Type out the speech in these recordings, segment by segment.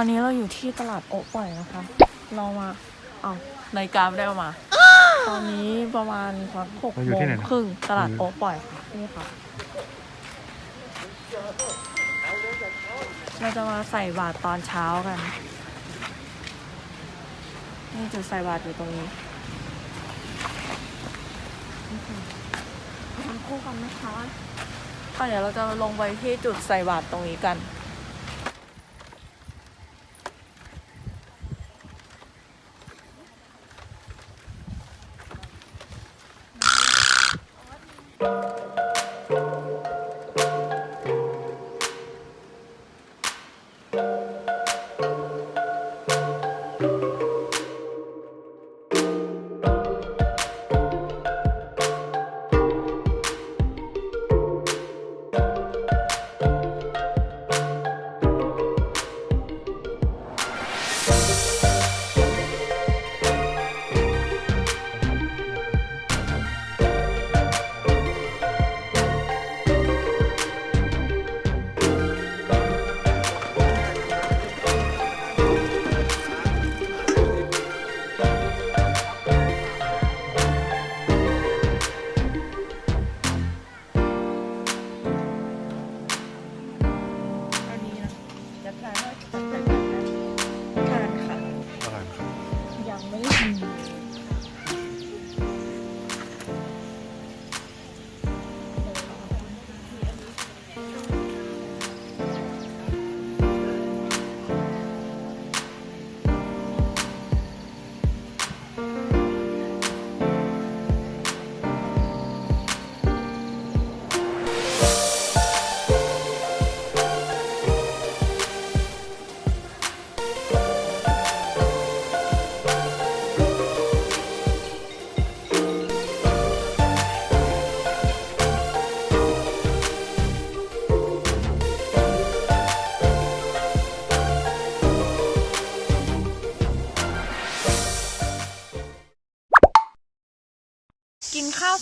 ตอนนี้เราอยู่ที่ตลาดโอ๊ะปล่อยนะคะ เรามาเอานาฬิกาไม่ได้เอามา ตอนนี้ประมาณสักหกเราอยู่โมที่งไหนนะ ครึ่งตลาดอืมโอ๊ะปล่อยค่ะนี่ค่ะ เราจะมาใส่บาตรตอนเช้ากัน นี่จุดใส่บาตรอยู่ตรงนี้ทำคู่กันนะคะก็เดี๋ยวเราจะลงไปที่จุดใส่บาตรตรงนี้กัน อั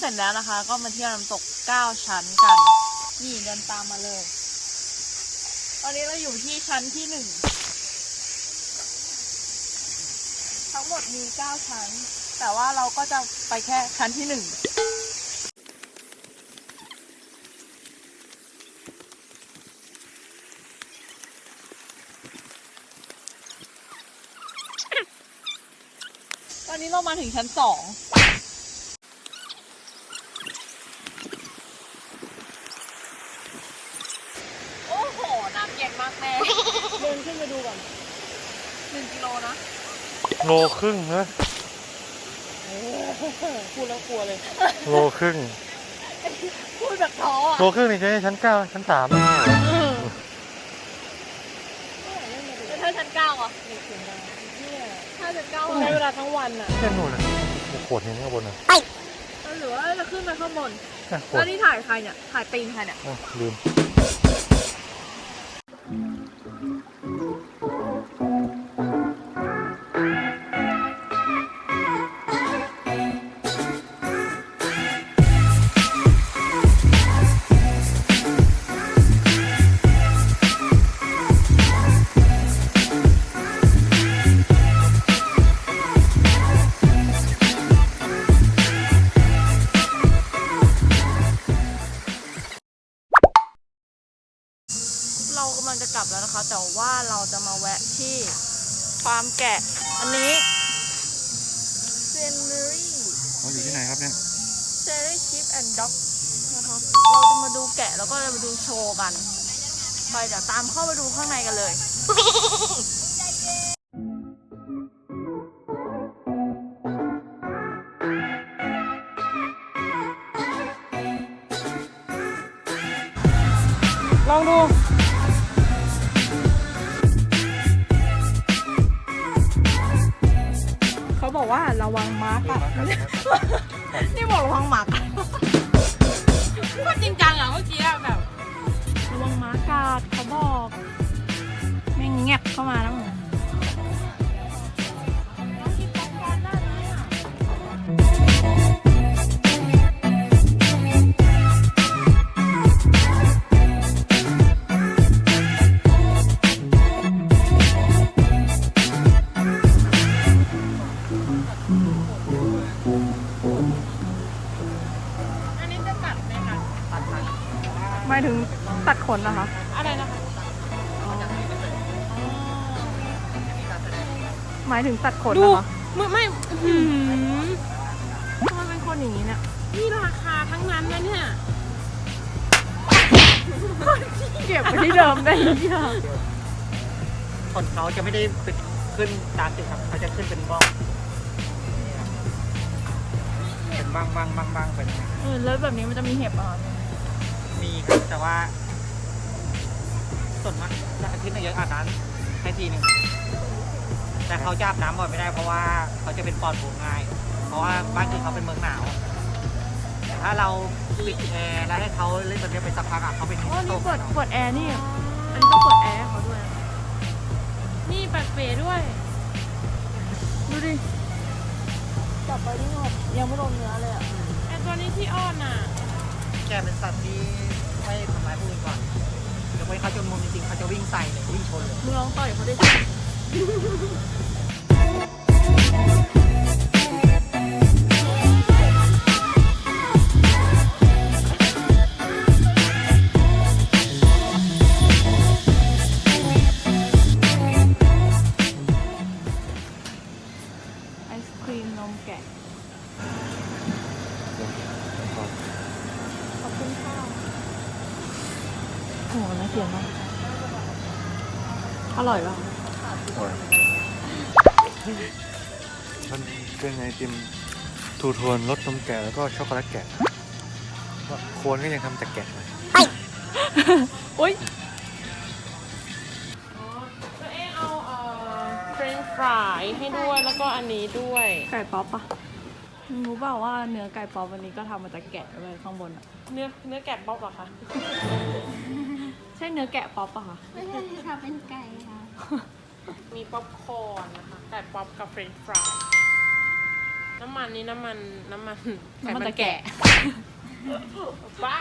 ร็จแล้วนะคะ ก็มาเที่ยวน้ำตก9ชั้นกัน นี่เดินตามมาเลย ตอนนี้เราอยู่ที่ชั้นที่หนึ่ง ทั้งหมดมี9ชั้น แต่ว่าเราก็จะไปแค่ชั้นที่หนึ่งตอนนี้เรามาถึงชั้นสอง โอ้โห น้ำเย็นมากแม่ เดินขึ้นไปดูก่อนหนึ่งกิโลนะ โลครึ่งนะโอ้โหพูดแล้วกลัวเลย โลครึ่ง พูดแบบท้ออะโลครึ่งนี่ใช่ชั้นเก้าชั้นสามแล้วถ้าชั้นเก้าอะถ้าชั้นเก้าใช้เวลาทั้งวันอะแค่นู่นนะโอ้โหขวดเห็นข้างบนนะหรือว่าจะขึ้นไปข้างบนแค่ขวแล้ดวนี่ถ่ายใครเนี่ย ถ่ายตีนใครเนี่ยอะลืมำลังจะกลับแล้วนะคะ แต่ว่าเราจะมาแวะที่ฟาร์มแกะ อันนี้เซนเนอรี่เราอยู่ที่ไหนครับเนี่ยเซรี่ชิปแอนด์ด็อกนะคะเราจะมาดูแกะแล้วก็จะมาดูโชว์กัน ไปเดี๋ยวตามเข้าไปดูข้างในกันเลยลองดู บอกว่าระวังมาร์กอะนี่บอกระวังหมากพูดจริงจังอะเมื่อกี้อะแบบ ระวังหมากาดเขาบอก หมายถึงตัดขนนะคะ อะไรนะคะหมายถึงตัดขนดูนะคะมือไม่หือทำไมเป็นคนอย่างนี้เนี่ยนี่ราคาทั้งนั้นนะเนี่ยเก็บไว้ที่เดิมได้ยังขนเขาจะไม่ได้ขึ้นตามจุดครับเขาจะขึ้นเป็นบ้องเป็นบ้างบ้างบ้างบ้างเป็น เออแล้วแบบนี้มันจะมีเห็บอะ มีครับแต่ว่า ส่วนมากจะอาทิตย์หนึงเยอะอาบน้ำให้ทีหนึ่งแต่เขาจะอาบน้ำบ่อยไม่ได้เพราะว่าเขาจะเป็นปอดบวมง่าย เพราะว่าบ้านคือเขาเป็นเมืองหนาวแต่ถ้าเราปิดแอร์แล้วให้เขาเล่นแบบนี้ไปสักพักอะเขาเป็นอ๋อโตนี่กเปิดเปิดแอร์นี่ อันนี้ก็เปิดแอร์ให้เขาด้วยนี่ปัดเป๋ด้วย ดูดิ จับไปนี่แบบยังไม่โดนเนื้อเลยอะ ไอตัวนี้ที่อ้อนอะ แกเป็นสัตว์ที่ไม่ทำร้ายผู้อื่นก่อนยกเว้นเขาจนมุมจริงๆเขาจะวิ่งใส่เลยวิ่งชนเลย มึงลองต่อยเขาดิไอ ร่อยป่ะมันเป็นไอติมทูโทนรสนมแกะแล้วก็ช็อกโกแลตแกะว่าโคนก็ยังทำแต่แกะเลยอุ้ยตัวเองเอาเอ่อเฟรนช์ฟรายให้ด้วยแล้วก็อันนี้ด้วยไก่ป๊อปปะมึงรู้เปล่าว่าเนื้อไก่ป๊อปวันนี้ก็ทำมาจากแกะเลยข้างบนอะเนื้อเนื้อแกะป๊อปเหรอคะ ใช่เนื้อแกะป๊อปปะคะ ไม่ใช่ค่ะเป็นไก่ค่ะ มีป๊อปคอร์นนะคะไก่ป๊อปกับเฟรนช์ฟรายน้ำมันนี่น้ำมันน้ำมันน้ำมันตะแกะบ้า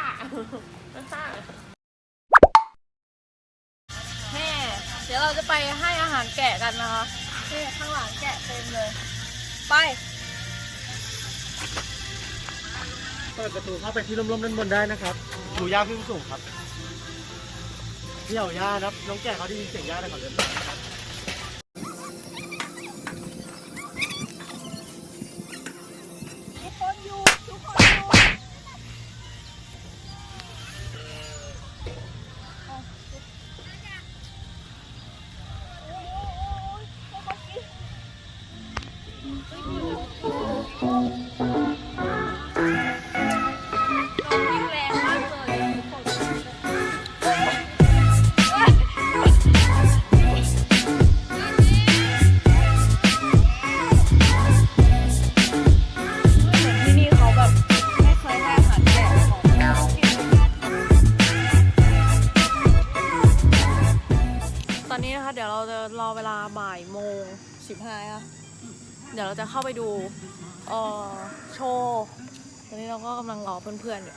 แม่เดี๋ยวเราจะไปให้อาหารแกะกันนะคะนี่ข้างหลังแกะเต็มเลย ไป เปิดประตูเข้าไปที่ร่มๆด้านบนได้นะครับอยู่ยากขึ้นสูงครับ เที่ยวย่าครับ น้องแก่เขาได้ยินเสียงย่าได้ก่อนเดิน เดี๋ยวเราจะรอเวลาบ่ายโมงสิบห้าค่ะเดี๋ยวเราจะเข้าไปดูเอ่อโชว์ตอนนี้เราก็กำลังรอเพื่อนๆอยู่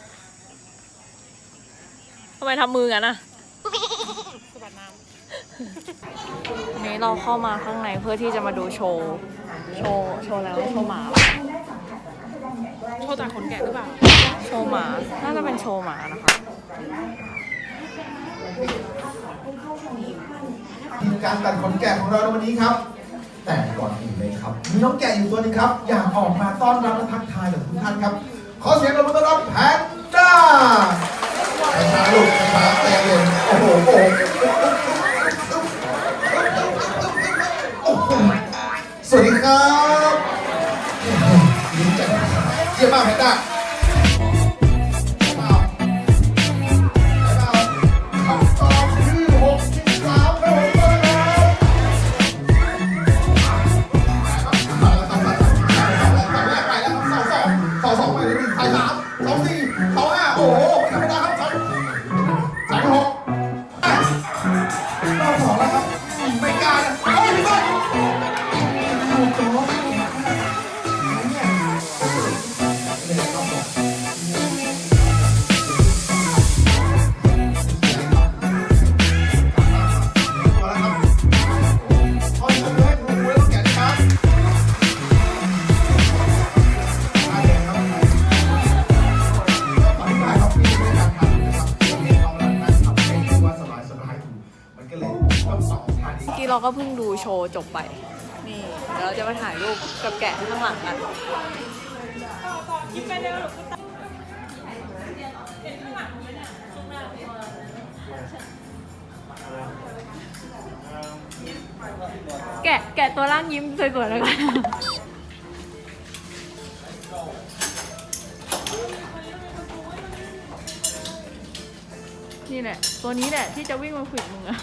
ทำไมทำมือกันอะสบัดน้วันนี้เราเข้ามาข้างในเพื่อที่จะมาดูโชว์ โชว์ โชว์แล้วโชว์หมาำโชว์จากขนแกะหรือเปล่า โชว์หมา น่าจะเป็นโชว์หมานะคะ การตัดขนแกะของเราในวันนี้ครับ แต่ก่อนอื่นเลยครับ มีน้องแกะอยู่ตัวหนึงครับ อยากออกมาต้อนรับและทักทายกับทุกท่านครับ ขอเสียงปรบมือต้อนรับแพนด้าช้าลูกช้าๆใจเย็นโอ้โหโอ้โหโอ้โหสวัสดีครับดีใจมากเยี่ยมมากแพนด้า เลยต้องสองท่านี้เราก็เพิ่งดูโชว์จบไป นี่เดี๋ยวเราจะมาถ่ายรูปกับแกะข้างหลังกันต่ข้างหลังไหมเนี่ยข้างหน้าแกะแกะตัวล่างยิ้มสวยๆแล้วกันนี่แหละ ตัวนี้แหละที่จะวิ่งมาฝึกมึงอะ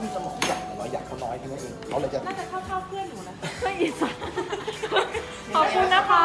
เขามีสมองใหญ่น้อยใหญ่เขาน้อยแค่นั้นเองเขาเลยจะ น่าจะเข้าเข้าเพื่อนหนูนะไม่อิสระขอบคุณนะคะ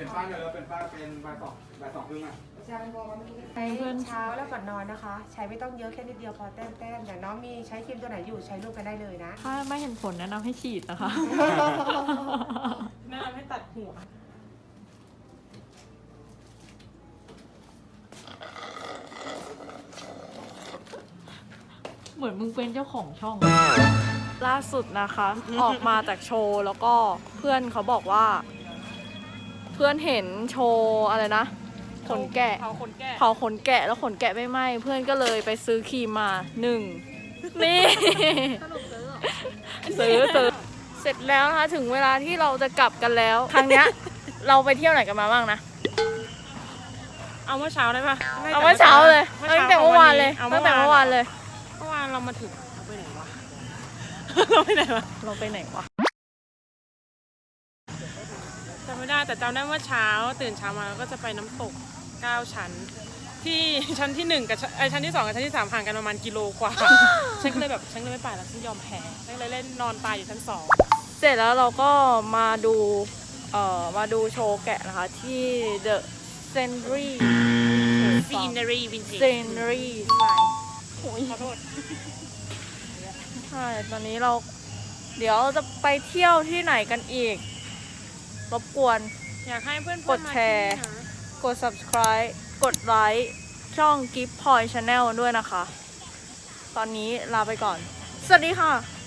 เป็นป้ายเลยแล้วเป็นป้ายเป็นใบสองใบสองครึ่งอะในชาเป็นบอกว่าเมื่อกี้ใช้เช้าแล้วก่อนนอนนะคะ ใช้ไม่ต้องเยอะแค่นิดเดียวพอแต้มแต้มอย่างน้องมีใช้ครีมตัวไหนอยู่ใช้ร่วมกันได้เลยนะ ถ้าไม่เห็นผลแนะนำให้ฉีดนะคะ แนะนำให้ตัดหัว เหมือนมึงเป็นเจ้าของช่อง ล่าสุดนะคะ ออกมาจากโชว์แล้วก็เพื่อนเขาบอกว่าเพื่อนเห็นโชว์อะไรนะขนแกะเผาขนแก่เผาขนแกะแล้วขนแกะไม่ไหม้เพื่อนก็เลยไปซื้อครีมมาหนึ่งนี่ซื้อซื้อเสร็จแล้วนะคะถึงเวลาที่เราจะกลับกันแล้ว ครั้งเนี้ย เราไปเที่ยวไหนกันมาบ้างนะ เอาเมื่อเช้าได้ปะเอาเมื่อเช้าเลยตั้งแต่เมื่อวานเลยเอาตั้งแต่เมื่อวานเลยเมื่อวานเรามาถึงเราไปไหนวะเราไปไหนวะเราไปไหนวะ จำ ไม่ได้ แต่จำได้ว่าเช้า ตื่นเช้ามาแล้วก็จะไปน้ำตก 9 ชั้น ที่ชั้นที่หนึ่งกับชั้นเอ้ยชั้นที่สองกับชั้นที่สามห่างกันประมาณกิโลกว่าฉันก็เลยแบบฉันก็เลยไม่ไปแล้วฉันยอมแพ้ฉันเลยเล่นนอนตายอยู่ชั้นสองเสร็จแล้วเราก็มาดูเอ่อมาดูโชว์แกะนะคะที่ The Scenery ซีนารีวินเทจ Scenery ขอโทษใช่ตอนนี้เรา เดี๋ยวจะไปเที่ยวที่ไหนกันอีก รบกวน อยากให้เพื่อนๆกดแชร์กด subscribe กดไลค์ช่อง Gift Point Channel ด้วยนะคะ ตอนนี้ลาไปก่อน สวัสดีค่ะ